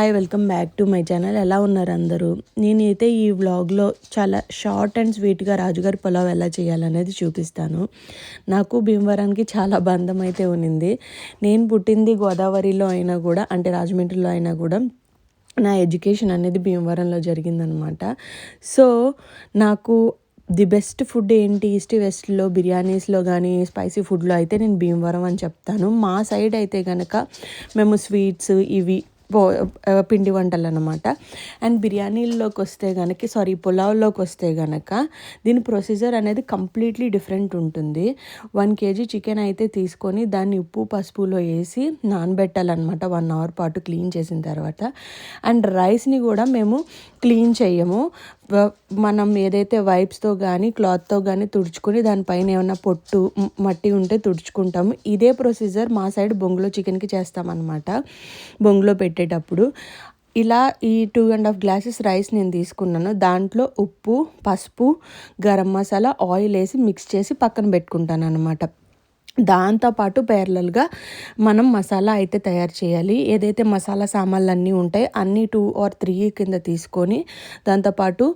Hi welcome back to my channel ఎలా ఉన్నారు అందరూ? నేనైతే ఈ వ్లాగ్లో చాలా షార్ట్ అండ్ స్వీట్గా రాజుగారి పులావ్ ఎలా చేయాలనేది చూపిస్తాను. నాకు భీమవరానికి చాలా బంధం అయితే ఉన్నింది. నేను పుట్టింది గోదావరిలో అయినా కూడా అంటే రాజమండ్రిలో అయినా కూడా నా ఎడ్యుకేషన్ అనేది భీమవరంలో జరిగిందనమాట. సో నాకు ది బెస్ట్ ఫుడ్ ఏంటి? ఈస్ట్ వెస్ట్లో బిర్యానీస్లో కానీ స్పైసీ ఫుడ్లో అయితే నేను భీమవరం అని చెప్తాను. మా సైడ్ అయితే కనుక మేము స్వీట్స్ ఇవి పో పిండి వంటలు అనమాట అండ్ బిర్యానీల్లోకి వస్తే కనుక సారీ పులావ్లోకి వస్తే కనుక దీని ప్రొసీజర్ అనేది కంప్లీట్లీ డిఫరెంట్ ఉంటుంది. వన్ కేజీ చికెన్ అయితే తీసుకొని దాన్ని ఉప్పు పసుపులో వేసి నానబెట్టాలన్నమాట. వన్ అవర్ పాటు క్లీన్ చేసిన తర్వాత. అండ్ రైస్ని కూడా మేము క్లీన్ చేయము. మనం ఏదైతే వైప్స్తో కానీ క్లాత్తో కానీ తుడుచుకొని దానిపైన ఏమైనా పొట్టు మట్టి ఉంటే తుడుచుకుంటాము. ఇదే ప్రొసీజర్ మా సైడ్ బొంగులో చికెన్కి చేస్తామన్నమాట. బొంగులో పెట్టేటప్పుడు. ఇలా ఈ two and half glasses rice నేను తీసుకున్నాను. దాంట్లో ఉప్పు పసుపు గరం మసాలా ఆయిల్ వేసి మిక్స్ చేసి పక్కన పెట్టుకుంటాను అనమాట దాంతోపాటు పేర్లల్గా మనం మసాలా అయితే తయారు చేయాలి. ఏదైతే మసాలా సామాన్లు అన్నీ ఉంటాయి అన్నీ టూ ఆర్ త్రీ కింద తీసుకొని దాంతోపాటు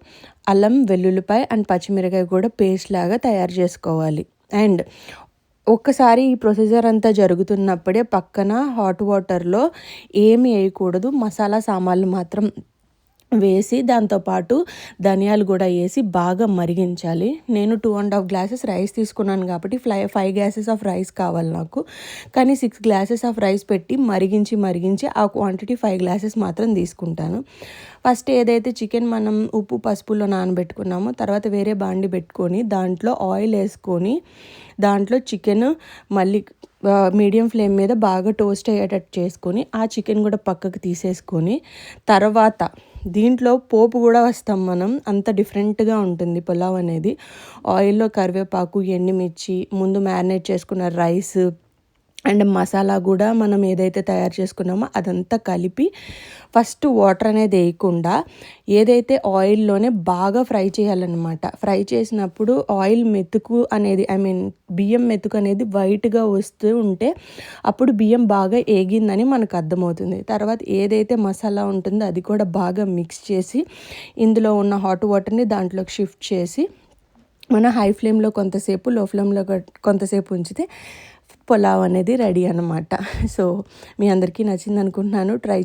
అల్లం వెల్లుల్లిపాయ అండ్ పచ్చిమిరకాయ కూడా పేస్ట్ లాగా తయారు చేసుకోవాలి. అండ్ ఒక్కసారి ఈ ప్రొసీజర్ అంతా జరుగుతున్నప్పుడే పక్కన హాట్ వాటర్లో ఏమి వేయకూడదు. మసాలా సామాన్లు మాత్రం వేసి దాంతోపాటు ధనియాలు కూడా వేసి బాగా మరిగించాలి. నేను two and half glasses rice తీసుకున్నాను కాబట్టి ఫ్లై ఫైవ్ గ్లాసెస్ ఆఫ్ రైస్ కావాలి నాకు. కానీ సిక్స్ గ్లాసెస్ ఆఫ్ రైస్ పెట్టి మరిగించి మరిగించి ఆ క్వాంటిటీ ఫైవ్ గ్లాసెస్ మాత్రం తీసుకుంటాను. ఫస్ట్ ఏదైతే చికెన్ మనం ఉప్పు పసుపులో నానబెట్టుకున్నామో తర్వాత వేరే బాండి పెట్టుకొని దాంట్లో ఆయిల్ వేసుకొని దాంట్లో చికెన్ మళ్ళీ మీడియం ఫ్లేమ్ మీద బాగా టోస్ట్ అయ్యేటట్టు చేసుకొని ఆ చికెన్ కూడా పక్కకు తీసేసుకొని తర్వాత దీంట్లో పోపు కూడా వస్తాం మనం. అంత డిఫరెంట్గా ఉంటుంది పులావ్ అనేది. ఆయిల్లో కరివేపాకు ఎండుమిర్చి ముందు మ్యారినేట్ చేసుకున్న రైస్ అండ్ మసాలా కూడా మనం ఏదైతే తయారు చేసుకున్నామో అదంతా కలిపి ఫస్ట్ వాటర్ అనేది వేయకుండా ఏదైతే ఆయిల్లోనే బాగా ఫ్రై చేయాలన్నమాట. ఫ్రై చేసినప్పుడు ఆయిల్ మెతుకు అనేది ఐ మీన్ బియ్యం మెతుకు అనేది వైట్గా వస్తూ ఉంటే అప్పుడు బియ్యం బాగా ఏగిందని మనకు అర్థమవుతుంది. తర్వాత ఏదైతే మసాలా ఉంటుందో అది కూడా బాగా మిక్స్ చేసి ఇందులో ఉన్న హాట్ వాటర్ని దాంట్లోకి షిఫ్ట్ చేసి మన హై ఫ్లేమ్లో కొంతసేపు లో ఫ్లేమ్లో కొంతసేపు ఉంచితే పులావ్ అనేది రెడీ అనమాట సో మీ అందరికీ నచ్చింది అనుకుంటున్నాను ట్రై